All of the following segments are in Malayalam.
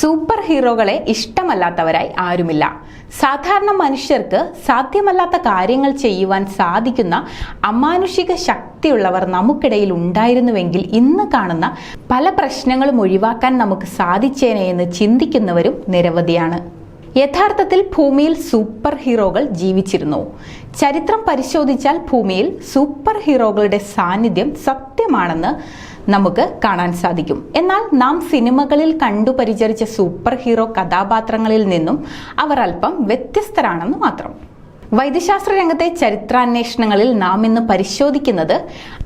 സൂപ്പർ ഹീറോകളെ ഇഷ്ടമല്ലാത്തവരായി ആരുമില്ല. സാധാരണ മനുഷ്യർക്ക് സാധ്യമല്ലാത്ത കാര്യങ്ങൾ ചെയ്യുവാൻ സാധിക്കുന്ന അമാനുഷിക ശക്തിയുള്ളവർ നമുക്കിടയിൽ ഉണ്ടായിരുന്നുവെങ്കിൽ ഇന്ന് കാണുന്ന പല പ്രശ്നങ്ങളും ഒഴിവാക്കാൻ നമുക്ക് സാധിച്ചേനെ എന്ന് ചിന്തിക്കുന്നവരും നിരവധിയാണ്. യഥാർത്ഥത്തിൽ ഭൂമിയിൽ സൂപ്പർ ഹീറോകൾ ജീവിച്ചിരുന്നു. ചരിത്രം പരിശോധിച്ചാൽ ഭൂമിയിൽ സൂപ്പർ ഹീറോകളുടെ സാന്നിധ്യം സത്യമാണെന്ന് നമുക്ക് കാണാൻ സാധിക്കും. എന്നാൽ നാം സിനിമകളിൽ കണ്ടു പരിചരിച്ച സൂപ്പർ ഹീറോ കഥാപാത്രങ്ങളിൽ നിന്നും അവർ അല്പം വ്യത്യസ്തരാണെന്ന് മാത്രം. വൈദ്യശാസ്ത്ര രംഗത്തെ ചരിത്രാന്വേഷണങ്ങളിൽ നാം ഇന്ന് പരിശോധിക്കുന്നത്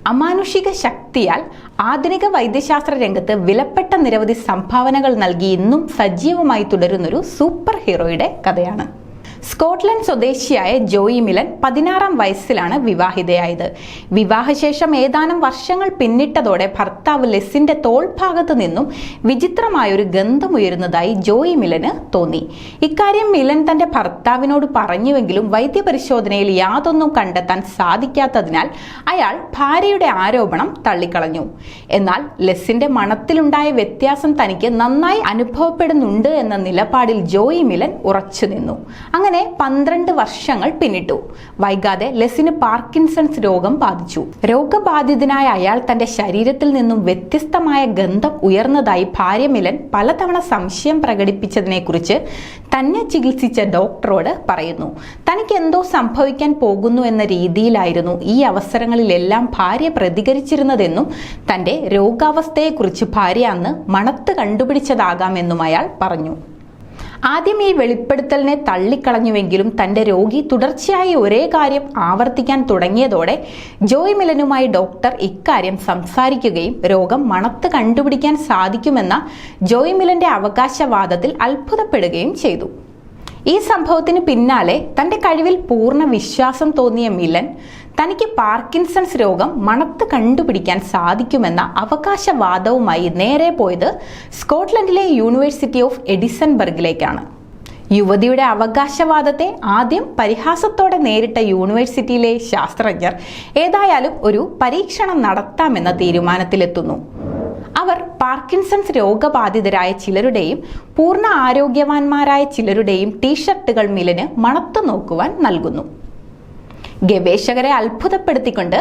അമാനുഷിക ശക്തിയാൽ ആധുനിക വൈദ്യശാസ്ത്ര രംഗത്ത് വിലപ്പെട്ട നിരവധി സംഭാവനകൾ നൽകി ഇന്നും സജീവമായി തുടരുന്നൊരു സൂപ്പർ ഹീറോയുടെ കഥയാണ്. സ്കോട്ട്ലൻഡ് സ്വദേശിയായ ജോയി മിലൻ പതിനാറാം വയസ്സിലാണ് വിവാഹിതയായത്. വിവാഹശേഷം ഏതാനും വർഷങ്ങൾ പിന്നിട്ടതോടെ ഭർത്താവ് ലെസിന്റെ തോൾഭാഗത്ത് നിന്നും വിചിത്രമായൊരു ഗന്ധമുയരുന്നതായി ജോയി മിലന് തോന്നി. ഇക്കാര്യം മിലൻ തന്റെ ഭർത്താവിനോട് പറഞ്ഞുവെങ്കിലും വൈദ്യപരിശോധനയിൽ യാതൊന്നും കണ്ടെത്താൻ സാധിക്കാത്തതിനാൽ അയാൾ ഭാര്യയുടെ ആരോപണം തള്ളിക്കളഞ്ഞു. എന്നാൽ ലെസിന്റെ മണത്തിലുണ്ടായ വ്യത്യാസം തനിക്ക് നന്നായി അനുഭവപ്പെടുന്നുണ്ട് എന്ന നിലപാടിൽ ജോയി മിലൻ ഉറച്ചു നിന്നു അങ്ങനെ പന്ത്രണ്ട് വർഷങ്ങൾ പിന്നിട്ടു. വൈകാതെ ലെസിന് പാർക്കിൻസൺസ് രോഗം ബാധിച്ചു. രോഗബാധിതനായ അയാൾ തന്റെ ശരീരത്തിൽ നിന്നും വ്യത്യസ്തമായ ഗന്ധം ഉയർന്നതായി ഭാര്യ മിലൻ പലതവണ സംശയം പ്രകടിപ്പിച്ചതിനെക്കുറിച്ച് തന്നെ ചികിത്സിച്ച ഡോക്ടറോട് പറയുന്നു. തനിക്ക് എന്തോ സംഭവിക്കാൻ പോകുന്നു എന്ന രീതിയിലായിരുന്നു ഈ അവസരങ്ങളിലെല്ലാം ഭാര്യ പ്രതികരിച്ചിരുന്നതെന്നും തന്റെ രോഗാവസ്ഥയെക്കുറിച്ച് ഭാര്യ അന്ന് മണത്ത് കണ്ടുപിടിച്ചതാകാമെന്നും അയാൾ പറഞ്ഞു. ആദ്യം ഈ വെളിപ്പെടുത്തലിനെ തള്ളിക്കളഞ്ഞുവെങ്കിലും തന്റെ രോഗി തുടർച്ചയായി ഒരേ കാര്യം ആവർത്തിക്കാൻ തുടങ്ങിയതോടെ ജോയ് മിലനുമായി ഡോക്ടർ ഇക്കാര്യം സംസാരിക്കുകയും രോഗം മണത്ത് കണ്ടുപിടിക്കാൻ സാധിക്കുമെന്ന ജോയ് മിലന്റെ അവകാശവാദത്തിൽ അത്ഭുതപ്പെടുകയും ചെയ്തു. ഈ സംഭവത്തിന് പിന്നാലെ തന്റെ കഴിവിൽ പൂർണ വിശ്വാസം തോന്നിയ മിലൻ തനിക്ക് പാർക്കിൻസൺസ് രോഗം മണത്ത് കണ്ടുപിടിക്കാൻ സാധിക്കുമെന്ന അവകാശവാദവുമായി നേരെ പോയത് സ്കോട്ട്ലൻഡിലെ യൂണിവേഴ്സിറ്റി ഓഫ് എഡിസൺബർഗിലേക്കാണ്. യുവതിയുടെ അവകാശവാദത്തെ ആദ്യം പരിഹാസത്തോടെ നേരിട്ട യൂണിവേഴ്സിറ്റിയിലെ ശാസ്ത്രജ്ഞർ ഏതായാലും ഒരു പരീക്ഷണം നടത്താമെന്ന തീരുമാനത്തിലെത്തുന്നു. അവർ പാർക്കിൻസൺസ് രോഗബാധിതരായ ചിലരുടെയും പൂർണ ആരോഗ്യവാന്മാരായ ചിലരുടെയും ടീഷർട്ടുകൾ മിലന് മണത്തു നോക്കുവാൻ നൽകുന്നു. ഗവേഷകരെ അത്ഭുതപ്പെടുത്തിക്കൊണ്ട്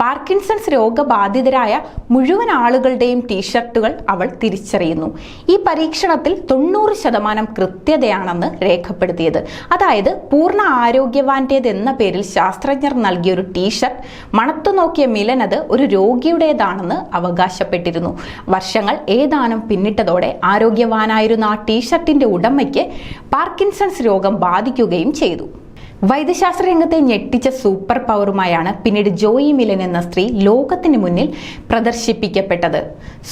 പാർക്കിൻസൺസ് രോഗബാധിതരായ മുഴുവൻ ആളുകളുടെയും ടീഷർട്ടുകൾ അവൾ തിരിച്ചറിയുന്നു. ഈ പരീക്ഷണത്തിൽ തൊണ്ണൂറ് ശതമാനം കൃത്യതയാണെന്ന് രേഖപ്പെടുത്തിയത്. അതായത് പൂർണ ആരോഗ്യവാന്റേത് എന്ന പേരിൽ ശാസ്ത്രജ്ഞർ നൽകിയ ഒരു ടീഷർട്ട് മണത്തു നോക്കിയ മിലനത് ഒരു രോഗിയുടേതാണെന്ന് അവകാശപ്പെട്ടിരുന്നു. വർഷങ്ങൾ ഏതാനും പിന്നിട്ടതോടെ ആരോഗ്യവാനായിരുന്ന ആ ടീഷർട്ടിന്റെ ഉടമയ്ക്ക് പാർക്കിൻസൺസ് രോഗം ബാധിക്കുകയും ചെയ്തു. വൈദ്യശാസ്ത്ര രംഗത്തെ ഞെട്ടിച്ച സൂപ്പർ പവറുമായാണ് പിന്നീട് ജോയി മിലൻ എന്ന സ്ത്രീ ലോകത്തിന് മുന്നിൽ പ്രദർശിപ്പിക്കപ്പെട്ടത്.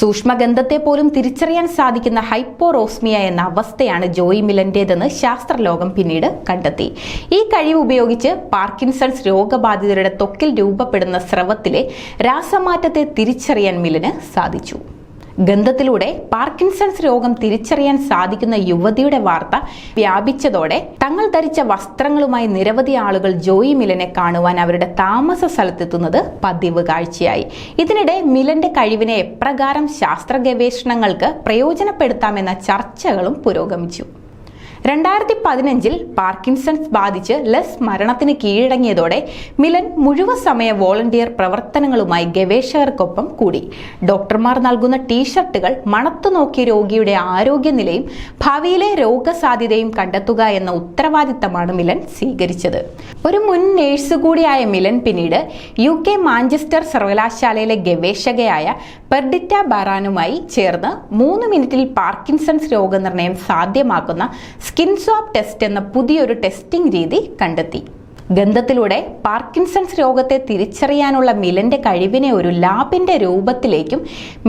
സൂക്ഷ്മഗന്ധത്തെ പോലും തിരിച്ചറിയാൻ സാധിക്കുന്ന ഹൈപ്പോറോസ്മിയ എന്ന അവസ്ഥയാണ് ജോയി മിലന്റേതെന്ന് ശാസ്ത്രലോകം പിന്നീട് കണ്ടെത്തി. ഈ കഴിവ് ഉപയോഗിച്ച് പാർക്കിൻസൺസ് രോഗബാധിതരുടെ ത്വക്കിൽ രൂപപ്പെടുന്ന സ്രവത്തിലെ രാസമാറ്റത്തെ തിരിച്ചറിയാൻ മിലന് സാധിച്ചു. ഗന്ധത്തിലൂടെ പാർക്കിൻസൺസ് രോഗം തിരിച്ചറിയാൻ സാധിക്കുന്ന യുവതിയുടെ വാർത്ത വ്യാപിച്ചതോടെ തങ്ങൾ ധരിച്ച വസ്ത്രങ്ങളുമായി നിരവധി ആളുകൾ ജോയി മിലനെ കാണുവാൻ അവരുടെ താമസ സ്ഥലത്തെത്തുന്നത് പതിവ് കാഴ്ചയായി. ഇതിനിടെ മിലന്റെ കഴിവിനെ എപ്രകാരം ശാസ്ത്ര ഗവേഷണങ്ങൾക്ക് പ്രയോജനപ്പെടുത്താമെന്ന ചർച്ചകളും പുരോഗമിച്ചു. രണ്ടായിരത്തി പതിനഞ്ചിൽ പാർക്കിൻസൺസ് ബാധിച്ച് ലെസ് മരണത്തിന് കീഴടങ്ങിയതോടെ മിലൻ മുഴുവൻ സമയ വോളണ്ടിയർ പ്രവർത്തനങ്ങളുമായി ഗവേഷകർക്കൊപ്പം കൂടി. ഡോക്ടർമാർ നൽകുന്ന ടീഷർട്ടുകൾ മണത്തു നോക്കിയ രോഗിയുടെ ആരോഗ്യനിലയും ഭാവിയിലെ രോഗസാധ്യതയും കണ്ടെത്തുക എന്ന ഉത്തരവാദിത്തമാണ് മിലൻ സ്വീകരിച്ചത്. ഒരു മുൻ നേഴ്സ് കൂടിയായ മിലൻ പിന്നീട് യു കെ മാഞ്ചസ്റ്റർ സർവകലാശാലയിലെ ഗവേഷകയായ പെർഡിറ്റ ബാറാനുമായി ചേർന്ന് മൂന്ന് മിനിറ്റിൽ പാർക്കിൻസൺസ് രോഗനിർണയം സാധ്യമാക്കുന്ന സ്കിൻ സ്വാബ് ടെസ്റ്റ് എന്ന പുതിയൊരു ടെസ്റ്റിംഗ് രീതി കണ്ടെത്തി. ഗന്ധത്തിലൂടെ പാർക്കിൻസൺസ് രോഗത്തെ തിരിച്ചറിയാനുള്ള മിലന്റെ കഴിവിനെ ഒരു ലാബിന്റെ രൂപത്തിലേക്കും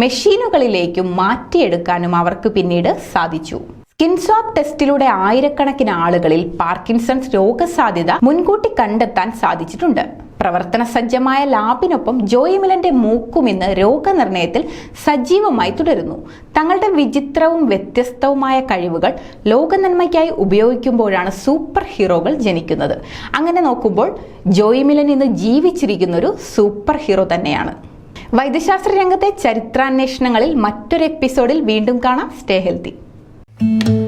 മെഷീനുകളിലേക്കും മാറ്റിയെടുക്കാനും അവർക്ക് പിന്നീട് സാധിച്ചു. സ്കിൻ സ്വാബ് ടെസ്റ്റിലൂടെ ആയിരക്കണക്കിന് ആളുകളിൽ പാർക്കിൻസൺസ് രോഗസാധ്യത മുൻകൂട്ടി കണ്ടെത്താൻ സാധിച്ചിട്ടുണ്ട്. പ്രവർത്തന സജ്ജമായ ലാബിനൊപ്പം ജോയി മിലന്റെ മൂക്കും ഇന്ന് രോഗനിർണയത്തിൽ സജീവമായി തുടരുന്നു. തങ്ങളുടെ വിചിത്രവും വ്യത്യസ്തവുമായ കഴിവുകൾ ലോകനന്മയ്ക്കായി ഉപയോഗിക്കുമ്പോഴാണ് സൂപ്പർ ഹീറോകൾ ജനിക്കുന്നത്. അങ്ങനെ നോക്കുമ്പോൾ ജോയി മിലൻ ഇന്ന് ജീവിച്ചിരിക്കുന്ന ഒരു സൂപ്പർ ഹീറോ തന്നെയാണ്. വൈദ്യശാസ്ത്ര രംഗത്തെ ചരിത്രാന്വേഷണങ്ങളിൽ മറ്റൊരു എപ്പിസോഡിൽ വീണ്ടും കാണാം. Stay healthy. thank you.